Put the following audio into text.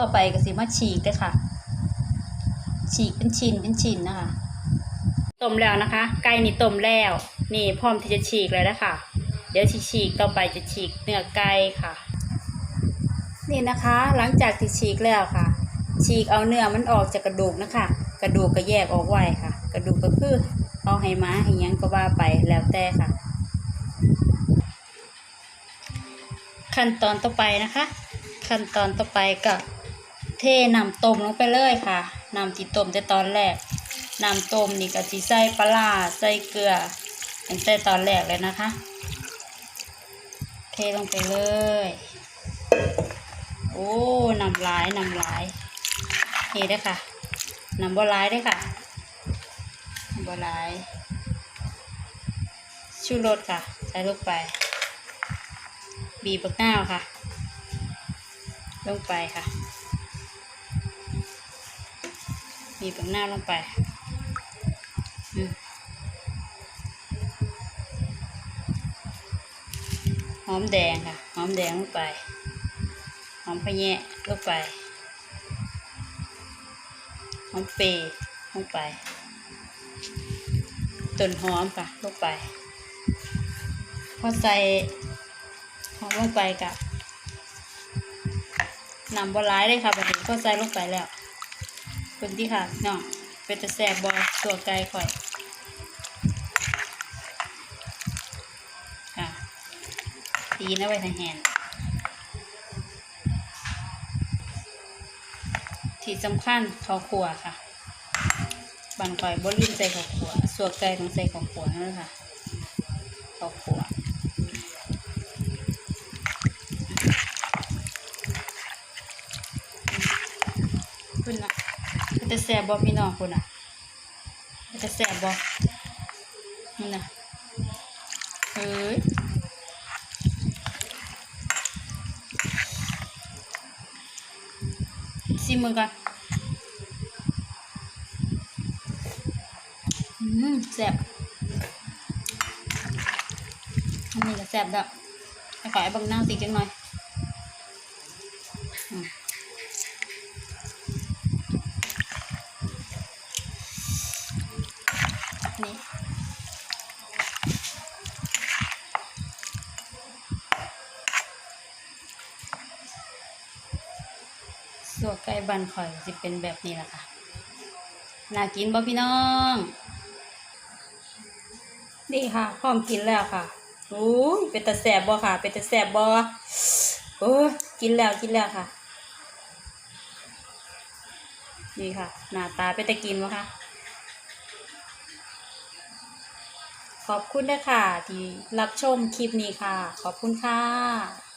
ต่อไปก็สิมาฉีกเลยค่ะ ฉีกเป็นชิ้นเป็นชิ้นนะคะต้มแล้วนะคะ ไก่นี่ต้มแล้ว นี่พร้อมที่จะฉีกเลยนะคะ เดี๋ยวฉีฉีกต่อไปจะฉีกเนื้อไก่ค่ะ นี่นะคะ หลังจากที่ฉีกแล้วค่ะ ฉีกเอาเนื้อมันออกจากกระดูกนะคะ กระดูกก็แยกออกไว้ค่ะ กระดูกก็คือเอาให้ม้าให้หยังก็ว่าไปแล้วแต่ค่ะ ขั้นตอนต่อไปนะคะ ขั้นตอนต่อไปก็ เทน้ำต้มลงไปเลยค่ะน้ำที่ต้มแต่ตอนแรกน้ำต้มนี่ก็สิใส่ปลาใส่เกลือตั้งแต่ตอนแรกเลยนะคะ เทลงไปเลย โอ้น้ำลายน้ำลายนี่ได้ค่ะน้ำบัวลายได้ค่ะบัวลาย ชูรสค่ะ ใส่ลงไป บีบบักนาวค่ะ ลงไปค่ะ บีบบักนาลงไปอหอมแดงค่ะ หอมแดงลงไป หอมพะแยะลงไป หอมเปรย์ลงไปต้นหอมค่ะลงไป พอใส่หอมลงไปกับนำบอร้ายเลยค่ะบัดนี้ก็ใส่ลงไปแล้ว เป็นที่ค่ะน้องเป็นตะแสบบอตัวไก่ข่อยค่ะตีนะไว้ทางแหนที่สำคัญข้าวขัวค่ะบันข่อยบ่ลืมใส่ข้าวขัวส่วนไก่ต้องใส่ข้าวขัวนั่นแหละค่ะข้าวขัวคุณน่ะมัน จะแสบบ่พี่น้องคุณน่ะจะแสบบ่มันน่ะเฮ้ยซิมมือก่อนอืมแสบอันนี้ก็แสบดอกขอไอ้บังหนั่งตีจังหน่อย สัวไก่บันข่อยจะเป็นแบบนี้แหละค่ะ น่ากินบ่พี่น้อง นี่ค่ะ พร้อมกินแล้วค่ะโอ้ยเป็นตะแสบบ่ค่ะ เป็นตะแสบบ่โอ้ยกินแล้วกินแล้วค่ะ นี่ค่ะ หน้าตาเป็นตะกินวะค่ะ ขอบคุณนะค่ะ ที่รับชมคลิปนี้ค่ะ ขอบคุณค่ะ